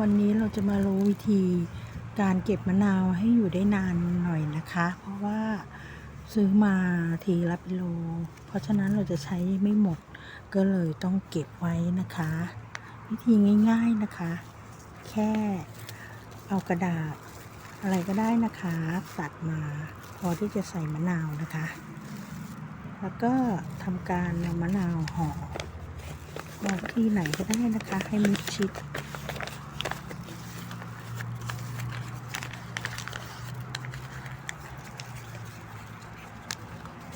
วันนี้เราจะมารู้วิธีการเก็บมะนาวให้อยู่ได้นานหน่อยนะคะ เพราะว่าซื้อมาทีละกิโล เพราะฉะนั้นเราจะใช้ไม่หมดก็เลยต้องเก็บไว้นะคะ วิธีง่ายๆนะคะ แค่เอากระดาษอะไรก็ได้นะคะ ตัดมาพอที่จะใส่มะนาวนะคะ แล้วก็ทำการนำมะนาวห่อวางที่ไหนก็ได้นะคะ ให้มิดชิด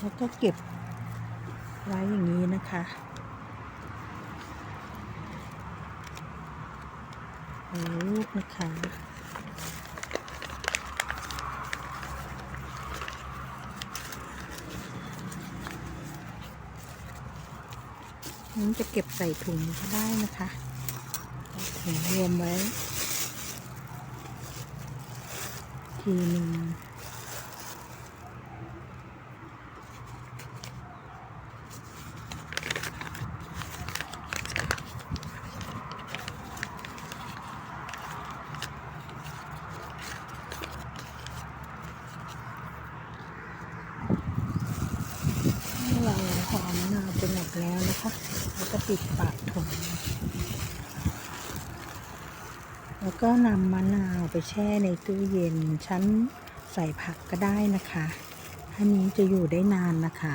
แล้วก็เก็บไว้อย่างนี้นะคะลูกนะคะนั้นจะเก็บใส่ถุงก็ได้นะคะถุงรวมไว้ทีหนึ่ง เมื่อเราห่อ มะนหมดแล้วนะคะ แล้วก็ปิดปากถุง แล้วก็นำมะนาวไปแช่ในตู้เย็น ชั้นใส่ผักก็ได้นะคะอันนี้จะอยู่ได้นานนะคะ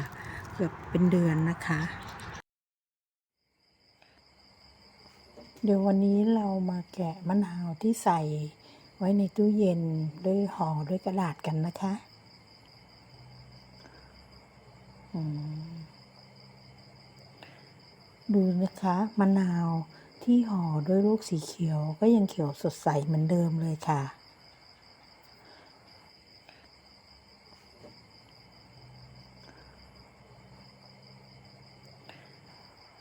เกือบเป็นเดือนนะคะ เดี๋ยววันนี้เรามาแกะมะนาวที่ใส่ไว้ในตู้เย็นด้วยห่อด้วยกระดาษกันนะคะ อืม ดูนะคะมะนาวที่ห่อด้วยลูกสีเขียวก็ยังเขียวสดใสเหมือนเดิมเลยค่ะ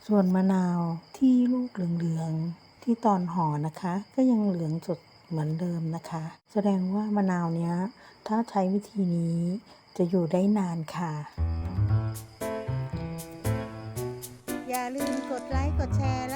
ส่วนมะนาวที่ลูกเหลืองๆที่ตอนห่อนะคะ ก็ยังเหลืองสดเหมือนเดิมนะคะ แสดงว่ามะนาวเนี้ยถ้าใช้วิธีนี้จะอยู่ได้นานค่ะ อย่าลืมกดไลค์ กดแชร์และ